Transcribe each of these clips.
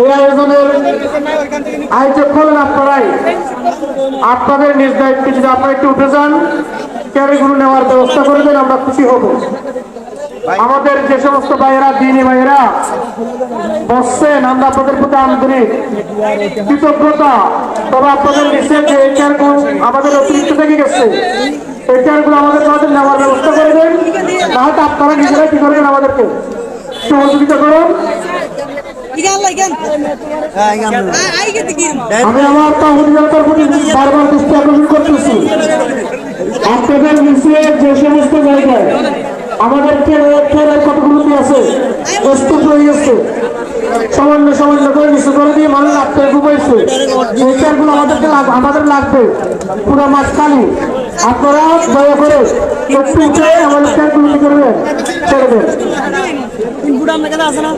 এই আয়োজনের আয়োজক হলেন আপনারাই। আপনাদের নিজ দায়িত্বে যদি আপনারা একটু উঠে যান, ক্যারিগুলো নেওয়ার ব্যবস্থা করে দেন আমরা খুশি হব। আমাদের যে সমস্ত ভাইয়েরা, দিনী ভাইয়েরা বসছেন আমরা আপনাদের প্রতি আন্তরিক কৃতজ্ঞতা। তবে আপনাদের নিচে যে এই চেয়ারগুলো আমাদের অতিরিক্ত থেকে গেছে, এই চেয়ারগুলো আমাদের কাছে নেওয়ার ব্যবস্থা করে দেন না হয়তো আপনারা নিজেরাই কি করবেন আমাদেরকে সহযোগিতা করুন। আমি আমার প্রতি বারবার দৃষ্টি আকর্ষণ করতেছি আপনাদের নিচে যে সমস্ত জায়গায় আমাদের ট্রেনের কতগুলো কি আছে প্রস্তুত হয়ে গেছে সামান্য সামান্য করে নিচু করে দিয়ে মানুষ আপনার চেয়ারগুলো আমাদেরকে আমাদের লাগবে পুরো মাছ খালি আপনারা দয়া করে একটু উঠে আমাদের করবেন। ছেড়ে দেন। বুড়া মেঘা আছে না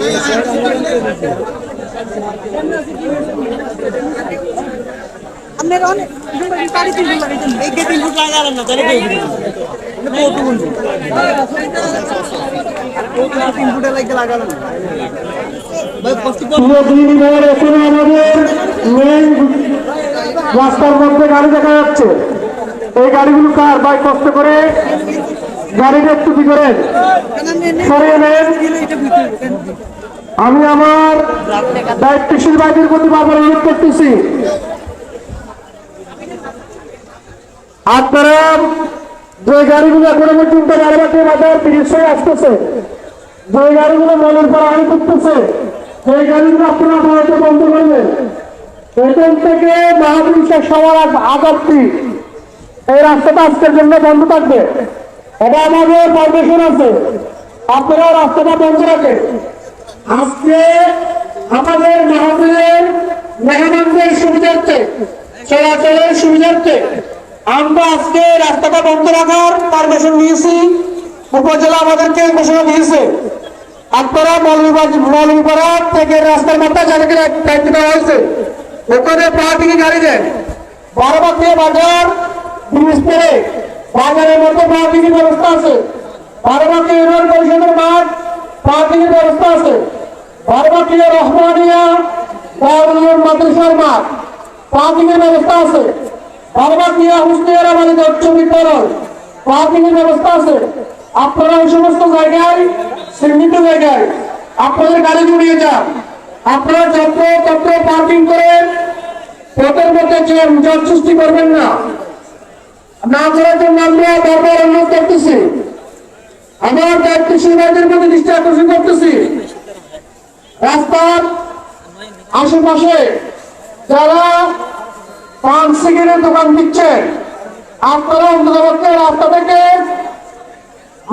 আপনার অনেক গাড়ি তিন ফুট লাগাইছেন এই তিন ফুট লাগালেন না জানি তিন ফুটে লাগে লাগালেন ভাই কষ্ট পুরো দিন ভর এখানে আমাদের মেন রাস্তার মধ্যে গাড়ি দেখা যাচ্ছে। এই গাড়িগুলো কার? ভাই, কষ্ট করে গাড়িটা একটু কি করেন? সরিয়ে নেন। আমি আমার দায়িত্বশীল বাইকের প্রতি বারবার অনুরোধ করতেছি। আপনারা যে গাড়িগুলো এখনও পর্যন্ত গাড়িবাটি বাজার তিরিশ আসতেছে, যে গাড়িগুলো মনের পর আয় করতেছে, সেই গাড়িগুলো আপনারা বন্ধ করবেন। এখান থেকে মহাপুরুষের সবার আগাপটি এই রাস্তাটা আজকের জন্য বন্ধ থাকবে। এটা আমাদের পারমিশন আছে। আপনারা রাস্তাটা বন্ধ রাখেন। আজকে আমাদের মাহফিলের মেহমানদের সুবিধার্থে, চলাচলের সুবিধার্থে আমরা আজকে রাস্তাটা বন্ধ রাখার পারমিশন নিয়েছি। উপজেলা আমাদেরকে ঘোষণা দিয়েছে। আপনারা মৌলভীপাড়া থেকে রাস্তার মাথায় যাদেরকে দায়িত্ব দেওয়া হয়েছে। ওখানে পার্কিং গাড়ি দেন বারোবাদ বাজার ব্রিজ পেরে বাজারের মধ্যে পার্কিং ব্যবস্থা আছে। বারোবাদ ইউনিয়ন পরিষদের মাঠ ব্যবস্থা আছে। বারোবাদ রহমানিয়া ব্যবস্থা আছে। ব্যবস্থা আছে। আপনারা সমস্ত জায়গায় জায়গায় আপনাদের গাড়ি যান। আপনারা যত্র তত্র পার্কিং করে পথের মধ্যে সৃষ্টি করবেন না না করার জন্য আমরা বারবার অনুরোধ করতেছি। আমার দায়িত্বশীল ভাইদের প্রতি দৃষ্টি আকর্ষণ করতেছি। রাস্তার আশেপাশে যারা পান সিগারেটের দোকান দিচ্ছেন, আপনারা রাস্তা থেকে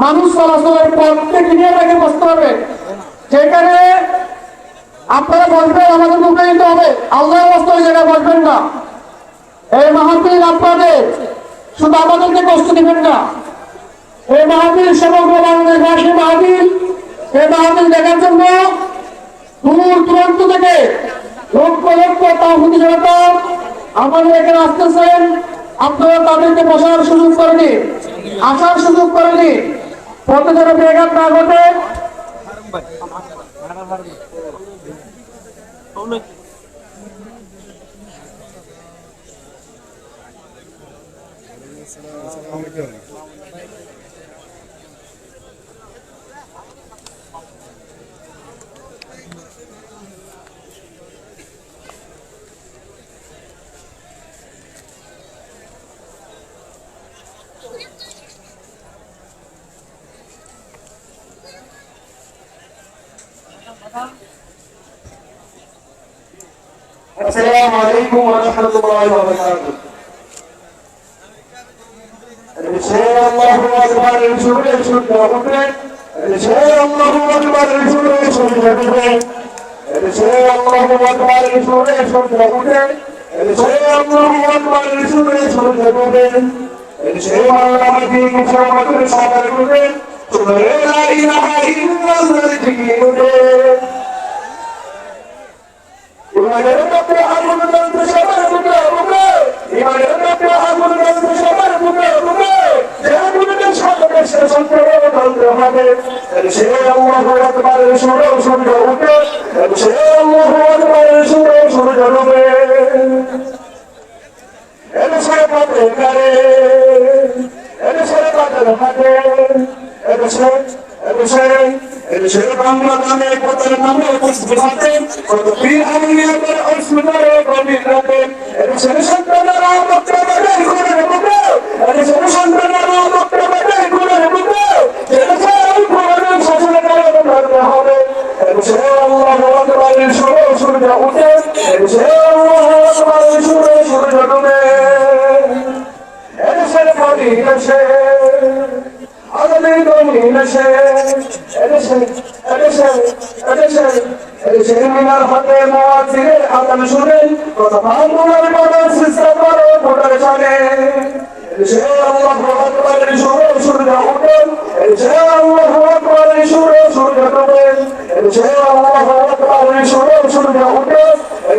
মানুষ চলাচলের পথকে রেখে বসতে হবে যেখানে আপনারা বলবেন আমাদের মুখে দিতে হবে। আল্লাহর রাস্তা ওই জায়গায় বলবেন না। এই মাহফিল আপনাদের শুধু আমাদেরকে কষ্ট দিবেন না এই মাহফিল সমগ্র বাংলাদেশবাসী মাহফিল এই মাহফিল দেখার জন্য দূর দূরান্ত থেকে লক্ষ লক্ষ তাহুদি জনতা আমাদের এখানে আসতেছেন। আপনারা তাদেরকে বসার সুযোগ করেনি, আসার সুযোগ করেনি। পথে যেন ব্যাঘাত না ঘটে। السلام عليكم ورحمة الله وبركاته. সেই আল্লাহ আকবার শুনে শুনতে হবে। সেই আল্লাহ আকবার শুনে শুনতে হবে। সেই আল্লাহ আকবার শুনে শুনতে হবে। সেই আল্লাহ আকবার শুনে শুনতে হবে। সেই মাওলানাকে ক্ষমা করে সাদর করে তুমি লা ইলাহা ইল্লাল্লাহ জিকিরে ইমানের মধ্যে আগুন জ্বলতে সবার মুখে মুখে ইমানের মধ্যে আগুন জ্বলতে চন্দ্র হবে সে আল্লাহু আকবারের সুরে সূর্য উঠে সে আল্লাহু আকবারের সুরে সূর্য ডুবে এদেশের পাতে কারে এদেশের পাতের হাতে এদেশে এদেশে এদেশের বাংলা নামে সূর্য উঠে, এদেশে সুরে সূর্য ডুবে এদেশের মাটি এসে আগামী জমিন এসে এদেশে এদেশে এদেশে এদেশে মিনার হাতে আল্লাহ আকবরের সুরে সূর্য উঠে এদেশে আল্লাহ আকবরের সুরে সূর্য ডুবে এদেশে আল্লাহ আকবরের সুরে সূর্য উঠে এদেশে আল্লাহ আকবরের সুরে সূর্য ডুবে এদেশে মাঝে আমরা দিক কিশোর মন্দির সবাই ডুবে সুরে লা ইলাহা ইল্লাল্লাহ জিকি উঠে ইমানের তত্ত্ব আগুন জ্বলছে সবার বুকে বুকে ইমানের তত্ত্ব আগুন জ্বলছে সবার বুকে বুকে সে আগুনের সাথে দেশে শান্তর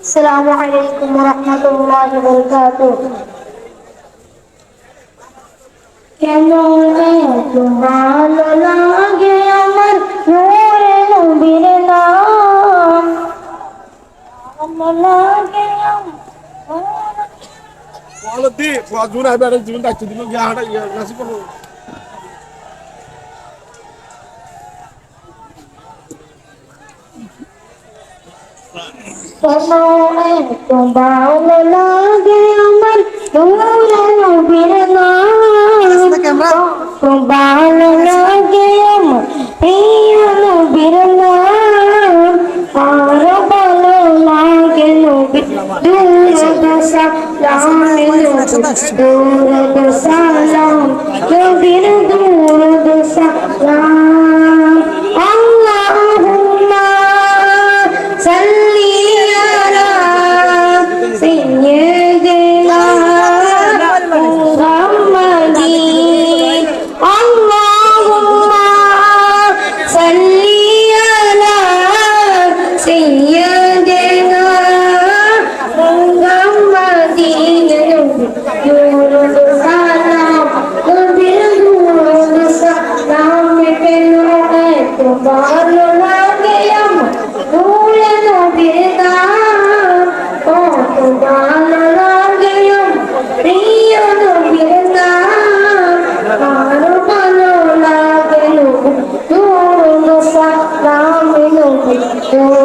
السلام عليكم ورحمة الله وبركاته কেন এত ভালো লাগে আমার নূরে নবীর নাম ভালো লাগে আমার Quality, for June, I better June, that's the Yahada, Nasipo. কেন এত ভালো লাগে আমার নূরে নবীর নাম ভালো লাগে আমার দূর দূর দূর Oh.